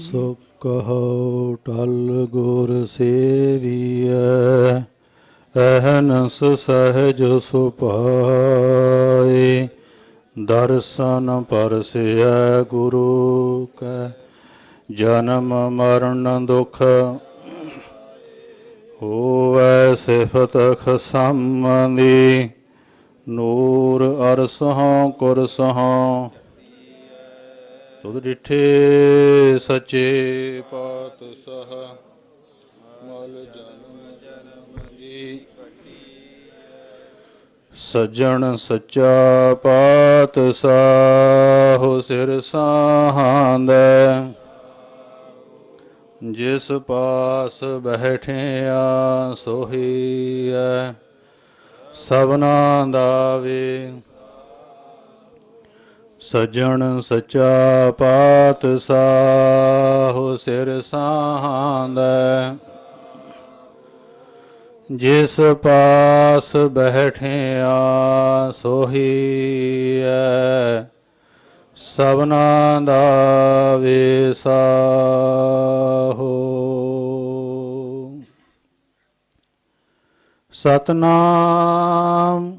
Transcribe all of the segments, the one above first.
ਸੋ ਕਹੋ ਟਲ ਗੁਰ ਸੇਵੀਐ ਅਹਨਸ ਸਹਿਜ ਸੁਪਾਏ ਦਰਸ਼ਨ ਪਰਸਿਐ ਗੁਰੂ ਕੈ, ਜਨਮ ਮਰਨ ਦੁਖ ਹੋਵੈ ਸਿਫਤ ਖਸਮਦੀ। ਨੂਰ ਅਰਸਹੋਂ ਕੁਰਸਹੋਂ ਤੁਧ ਡਿਠੇ ਸੱਚੇ ਪਾਤਸ਼ਾਹ, ਮਲ ਜਨਮ ਜਨਮ ਜੀ। ਸੱਜਣ ਸੱਚਾ ਪਾਤਸ਼ਾਹ, ਸਿਰ ਸਾਹਾਂਦੈ ਜਿਸ ਪਾਸ ਬੈਠਿਆ, ਸੋਹੀ ਸਭਨਾ ਦਾ ਵੇ ਸਜਣ ਸੱਚਾ ਪਾਤਸ਼ਾਹ ਸਿਰ ਸਾਹਾਂਦੈ ਜਿਸ ਪਾਸ ਬੈਠਿਆ ਸੋਹੀਐ ਸਭਨਾ ਦਾ ਵੇਸਾਹੋ। ਸਤਨਾਮ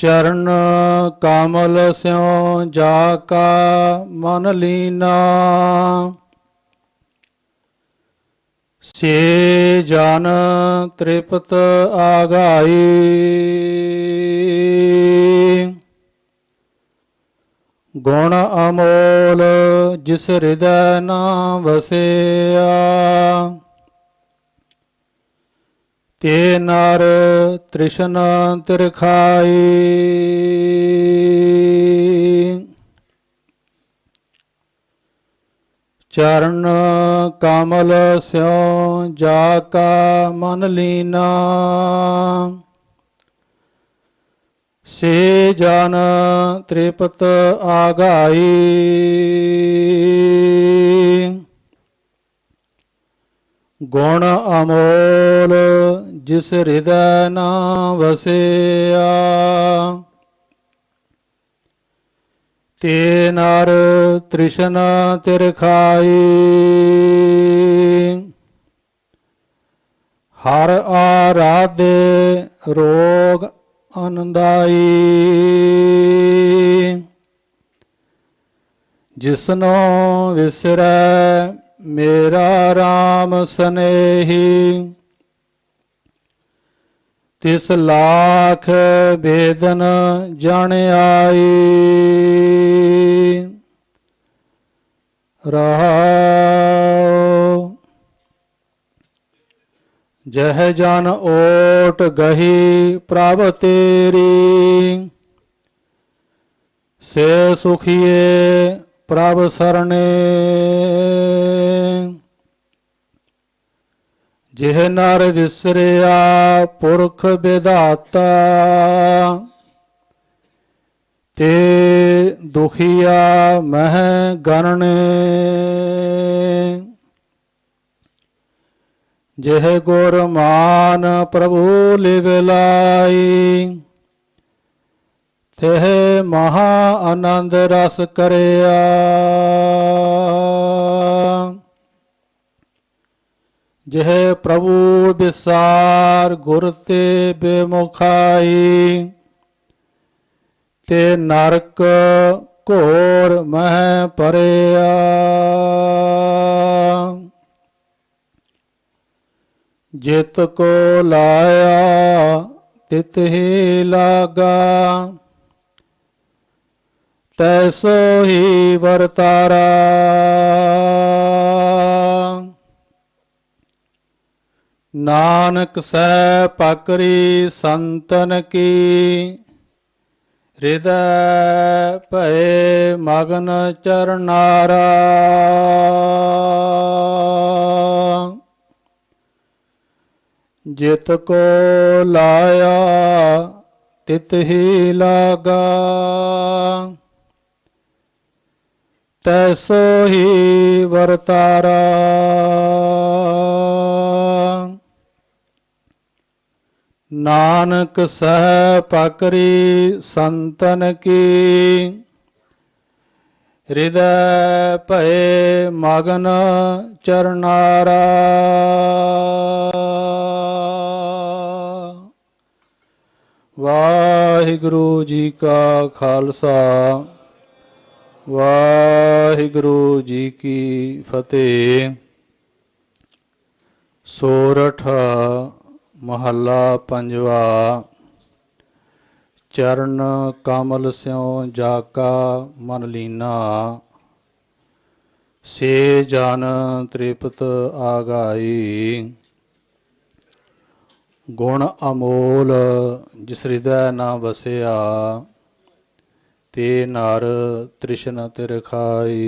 ਚਰਨ ਕਮਲ ਸਿਉ ਜਾ ਕਾ ਮਨ ਲੀਨਾ। ਸੇ ਜਨ ਤ੍ਰਿਪਤ ਆਗਾਈ। ਗੁਣ ਅਮੋਲ ਜਿਸ ਹਿਰਦੈ ਨਾ ਵਸਿਆ। ਤੇ ਨਰ ਤ੍ਰਿਸ਼ਨ ਤਿਰਖਾਈ। ਚਰਨ ਕਮਲ ਸਿਉ ਜਾ ਕਾ ਮਨ ਲੀਨਾ। ਸੇ ਜਨ ਤ੍ਰਿਪਤ ਆਗਾਈ। ਗੁਣ ਅਮੋਲ, ਜਿਸ ਹਿਰਦੈ ਨਾ ਵਸਿਆ। ਤੇ ਨਰ ਤ੍ਰਿਸ਼ਨ ਤਿਰਖਾਈ ਹਰ ਆਰਾਧੇ ਰੋਗ ਆਨੰਦਾਈ ਜਿਸਨੋ ਵਿਸਰੈ ਮੇਰਾ RAM ਸਨੇਹੀ, ਤਿਸ ਲਾਖ ਬੇਦਨ ਜਣ ਆਈ। ਰਹਾਉ ਜਹ ਜਨ ਓਟ ਗਹੀ ਪ੍ਰਭ ਤੇਰੀ, ਸੇ ਸੁਖੀਏ ਪ੍ਰਭ ਸਰਣੇ। ਜਿਹ ਨਰ ਵਿਸਰਿਆ ਪੁਰਖ ਵਿਧਾਤਾ, ਤੇ ਦੁਖੀਆ ਮਹਿ ਗਣਨੇ। ਜਿਹ ਗੁਰ ਮਾਨ ਪ੍ਰਭੂ ਲਿਵ ਲਾਈ ਤਿਹ ਮਹਾ ਆਨੰਦ ਰਸ ਕਰਿਆ। ਜਿਹੇ ਪ੍ਰਭੂ ਵਿਸਾਰ ਗੁਰ ਤੇ ਬੇਮੁਖਾਈ, ਤੇ ਨਰਕ ਘੋਰ ਮਹਿ ਪਰਿਆ। ਜਿਤ ਕੋ ਲਾਇਆ, ਤਿਤ ਹੀ ਲਾਗਾ। ਤੈਸੋ ਹੀ ਵਰਤਾਰਾ। ਨਾਨਕ ਸਹਿ ਪਕਰੀ ਸੰਤਨ ਕੀ, ਹਿਰਦੈ ਭਏ ਮਗਨ ਚਰਨਾਰਾ। ਜਿਤ ਕੋ ਲਾਇਆ, ਤਿਤ ਹੀ ਲਾਗਾ। ਤੈਸੋ ਹੀ ਵਰਤਾਰਾ। ਨਾਨਕ ਸਹਿ ਪਕਰੀ ਸੰਤਨ ਕੀ। ਹਿਰਦੈ ਭਏ ਮਗਨ ਚਰਨਾਰਾ। ਵਾਹਿਗੁਰੂ ਜੀ ਕਾ ਖਾਲਸਾ, ਵਾਹਿਗੁਰੂ ਜੀ ਕੀ ਫਤਿਹ। ਸੋਰਠ ਮਹੱਲਾ ਪੰਜਵਾ, ਚਰਨ ਕਮਲ ਸਿਉ ਜਾਕਾ ਮਨ ਲੀਨਾ, ਸੇ ਜਨ ਤ੍ਰਿਪਤ ਆਗਾਈ। ਗੁਣ ਅਮੋਲ ਜਿਸ ਹਿਰਦੈ ਨਾ ਵਸਿਆ, ਤੇ ਨਰ ਤ੍ਰਿਸ਼ਨ ਤਿਰਖਾਈ